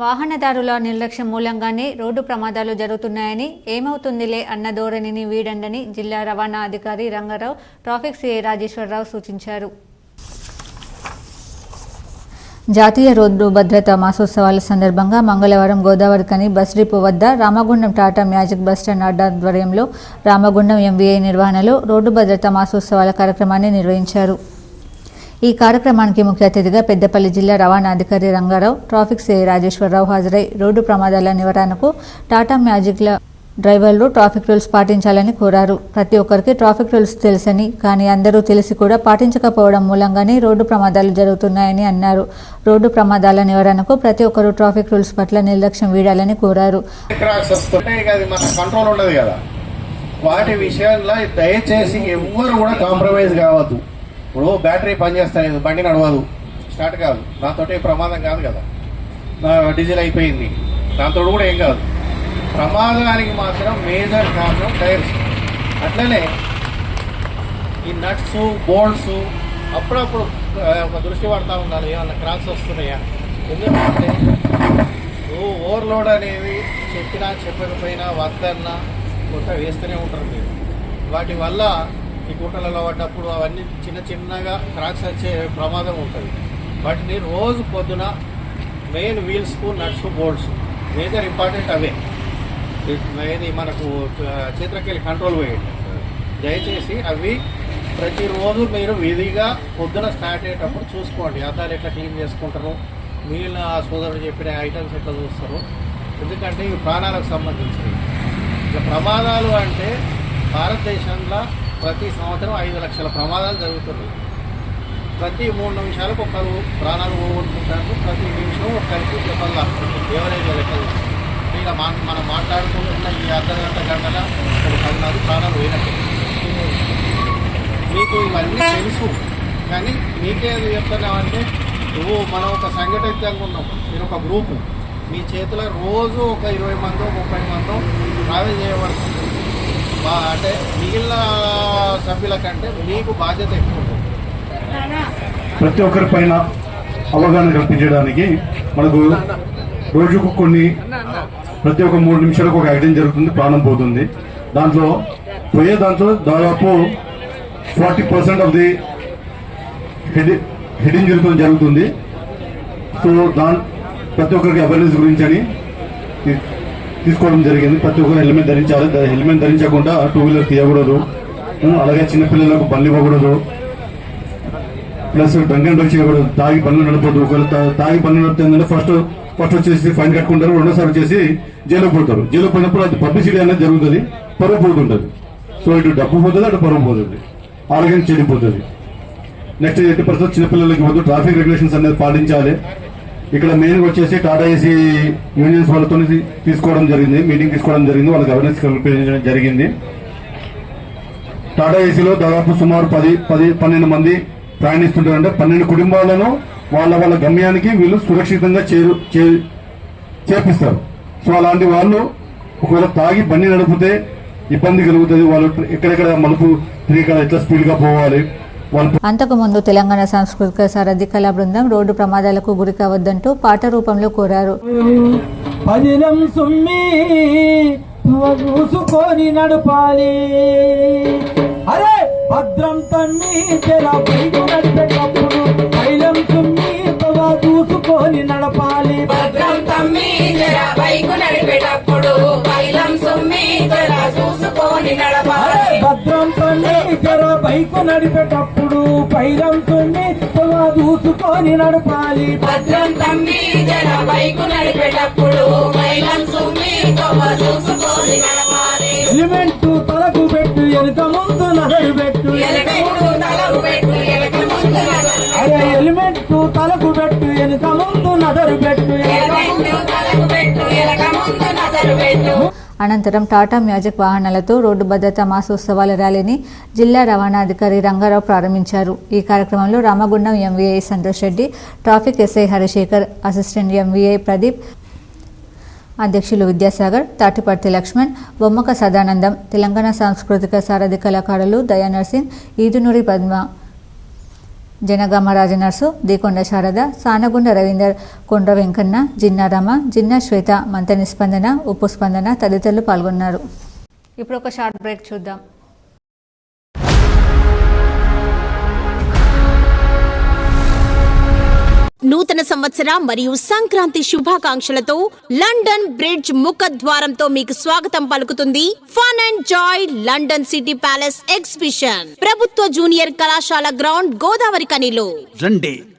వాహనదారుల నిర్లక్ష్యం మూలంగానే రోడ్డు ప్రమాదాలు జరుగుతున్నాయని ఏమవుతుందిలే అన్న ధోరణిని వీడండని జిల్లా రవాణా అధికారి రంగారావు ట్రాఫిక్ సిఐ రాజేశ్వరరావు సూచించారు. జాతీయ రోడ్డు భద్రతా మాసోత్సవాల సందర్భంగా మంగళవారం గోదావరికని బస్ డిపో వద్ద Ramagundam Tata Magic bus stand ఆధ్వర్యంలో రామగుండం ఎంవీఐ నిర్వహణలో రోడ్డు భద్రతా మాసోత్సవాల కార్యక్రమాన్ని నిర్వహించారు. ఈ కార్యక్రమానికి ముఖ్య అతిథిగా పెద్దపల్లి జిల్లా రవాణా అధికారి రంగారావు ట్రాఫిక్ సిఐ రాజేశ్వరరావు హాజరై రోడ్డు ప్రమాదాల నివారణకు టాటా మ్యాజిక్ల డ్రైవర్లు ట్రాఫిక్ రూల్స్ పాటించాలని కోరారు. ప్రతి ఒక్కరికి ట్రాఫిక్ రూల్స్ తెలుసని కానీ అందరూ తెలిసి కూడా పాటించకపోవడం మూలంగానే రోడ్డు ప్రమాదాలు జరుగుతున్నాయని అన్నారు. రోడ్డు ప్రమాదాల నివారణకు ప్రతి ఒక్కరూ ట్రాఫిక్ రూల్స్ పట్ల నిర్లక్ష్యం వీడాలని కోరారు. వాటి విషయంలో దయచేసి ఎవ్వరు కూడా కాంప్రమైజ్ కావద్దు. ఇప్పుడు బ్యాటరీ పనిచేస్తలేదు బండి నడవదు. స్టార్ట్ కాదు. దాంతో ప్రమాదం కాదు కదా. నా డీజిల్ అయిపోయింది. దాంతో కూడా ఏం కాదు. ప్రమాదానికి మాత్రం మేజర్ కారణం టైర్స్. అట్లనే ఈ నట్స్ బోల్ట్స్ అప్పుడప్పుడు ఒక దృష్టి పడతా ఉండాలి. ఏమన్నా క్రాక్స్ వస్తున్నాయా? ఎందుకంటే నువ్వు ఓవర్లోడ్ అనేవి చెప్పినా చెప్పకపోయినా వద్దన్నా కొంత వేస్తూనే ఉంటారు మీరు. వాటి వల్ల ఈ గుట్టలలో పడ్డప్పుడు అవన్నీ చిన్న చిన్నగా క్రాక్స్ వచ్చే ప్రమాదం ఉంటుంది వాటిని రోజు పొద్దున మెయిన్ వీల్స్కు నట్స్ బోల్ట్స్ మేజర్ ఇంపార్టెంట్ అవే. ఇది మనకు చేతులకెళ్ళి కంట్రోల్ పోయేది. దయచేసి అవి ప్రతిరోజు మీరు విధిగా పొద్దున స్టార్ట్ అయ్యేటప్పుడు చూసుకోండి. అద్దాలు ఎట్లా క్లీన్ చేసుకుంటారు? మిగిలిన సోదరుడు చెప్పిన ఐటమ్స్ ఎట్లా చూస్తారు? ఎందుకంటే ఇవి ప్రాణాలకు సంబంధించినవి. ఇక ప్రమాదాలు అంటే భారతదేశంలో ప్రతి సంవత్సరం ఐదు లక్షల ప్రమాదాలు జరుగుతున్నాయి. ప్రతి మూడు నిమిషాలకు ఒకరు ప్రాణాలు పోగొట్టుకుంటారు. ప్రతి నిమిషం ఒకరికి దెబ్బలు లాక్కుంటారు ఎవరైనా లెక్కలు ఇక మా మనం మాట్లాడుకుంటున్న ఈ అర్ధ గంట గంటల ఒక ప్రాణాలు పోయినట్టు. మీకు ఇవన్నీ తెలుసు. కానీ మీకేది చెప్తున్నామంటే నువ్వు మనం ఒక సంఘటితంగా ఉన్నాం. మీరు ఒక గ్రూపు. మీ చేతిలో రోజు ఒక ఇరవై మందో ముప్పై మందో ట్రావెల్ చేయబడుతుంది. మా అంటే మిగిలిన సభ్యుల కంటే మీకు బాధ్యత ఎక్కువ ప్రతి ఒక్కరి పైన అవగాహన కల్పించడానికి మనకు రోజుకు కొన్ని ప్రతి ఒక్క మూడు నిమిషాలకు ఒక యాక్సిడెంట్ జరుగుతుంది ప్రాణం పోతుంది. దాంట్లో పోయే దాంట్లో దాదాపు forty percent of the head head ఇంజరీతో జరుగుతుంది. సో దాని ప్రతి ఒక్కరికి అవేర్నెస్ గురించి అని తీసుకోవడం జరిగింది. ప్రతి ఒక్కరు హెల్మెట్ ధరించాలి. హెల్మెట్ ధరించకుండా టూ వీలర్ తీయకూడదు. అలాగే చిన్నపిల్లలకు బండ్లు ఇవ్వకూడదు. ప్లస్ డ్రంక్ అండ్ డ్రైవ్ చేయకూడదు తాగి పనులు నడపదు ఒకవేళ తాగి పనులు నడుపుతుందంటే ఫస్ట్ ఫస్ట్ వచ్చేసి ఫైన్ కట్టుకుంటారు. రెండోసారి వచ్చేసి జైలు పోతారు. జైలు పోయినప్పుడు అది పబ్లిసిటీ అనేది జరుగుతుంది. పరువు పోతుంటుంది. సో ఇటు డబ్బు పోతుంది అటు పరువు పోతుంది. ఆరోగ్యం చెడిపోతుంది. నెక్స్ట్ ఎట్టి పరిస్థితి చిన్నపిల్లలకి వద్దు ట్రాఫిక్ రెగ్యులేషన్స్ అనేది పాటించాలి. ఇక్కడ మెయిన్ వచ్చేసి టాటా ఏసీ యూనియన్స్ వాళ్ళతో తీసుకోవడం జరిగింది. మీటింగ్ తీసుకోవడం జరిగింది. వాళ్ళకి అవేర్నెస్ కల్పించడం జరిగింది. టాటా ఏసీలో దాదాపు సుమారు పది పది పన్నెండు మంది ప్రయాణిస్తుంటారంటే. పన్నెండు కుటుంబాలను వాళ్ళ వాళ్ళ గమ్యానికి వీళ్ళు సురక్షితంగా చేరు చే- చేర్పిస్తారు సో అలాంటి వాళ్ళు ఒకవేళ తాగి బండి నడిపితే ఇబ్బంది కలుగుతుంది. వాళ్ళు ఎక్కడెక్కడ మలుపు తిరిగి ఎట్లా స్పీడ్గా పోవాలి? అంతకుముందు తెలంగాణ సాంస్కృతిక సారథి కళా బృందం రోడ్డు ప్రమాదాలకు గురి కావద్దంటూ పాట రూపంలో కోరారు. చూసుకొని నడపాలి. అరే భద్రం తమ్మి తెర బైకు నడిపేటప్పుడు పైలం సుమ్మి తవ చూసుకొని నడపాలి. భద్రం తమ్మి భద్రం తమ్మి తెర బైకు నడిపేటప్పుడు సుమ్మి తవ చూసుకొని నడపాలి. భద్రం తమ్మి జర బైకు నడిపేటప్పుడు పైలం సుమ్మి చూసుకొని నడపాలి. ఎలిమెంట్ తలకు పెట్టు వెనుక ముందు నగరు పెట్టు. తలకు పెట్టు ఎలక ముందు నగరు అరే ఎలిమెంట్ తలకు పెట్టు వెనుక ముందు నగరు పెట్టు. అనంతరం టాటా మ్యాజిక్ వాహనాలతో రోడ్డు భద్రతా మాసోత్సవాల ర్యాలీని జిల్లా రవాణా అధికారి రంగారావు ప్రారంభించారు. ఈ కార్యక్రమంలో Ramagundam MVI Santosh Reddy traffic SI Harishekar assistant MVI Pradeep అధ్యక్షులు విద్యాసాగర్ తాటిపర్తి లక్ష్మణ్ బొమ్మక సదానందం తెలంగాణ సాంస్కృతిక సారథి కళాకారులు దయా నర్సింగ్ ఈదునూరి పద్మ జనగామ రాజనర్సు దీకొండ శారద సానగుండ రవీందర్ కొండ వెంకన్న జిన్నారమ జిన్న శ్వేత మంతని స్పందన ఉప్పు స్పందన తదితరులు పాల్గొన్నారు. ఇప్పుడు ఒక షార్ట్ బ్రేక్ చూద్దాం. నూతన సంవత్సర మరియు సంక్రాంతి శుభాకాంక్షలతో లండన్ బ్రిడ్జ్ ముఖద్వారంతో మీకు స్వాగతం పలుకుతుంది fun and joy London city palace exhibition. ప్రభుత్వ జూనియర్ కళాశాల గ్రౌండ్ గోదావరి కనిలో. రండి.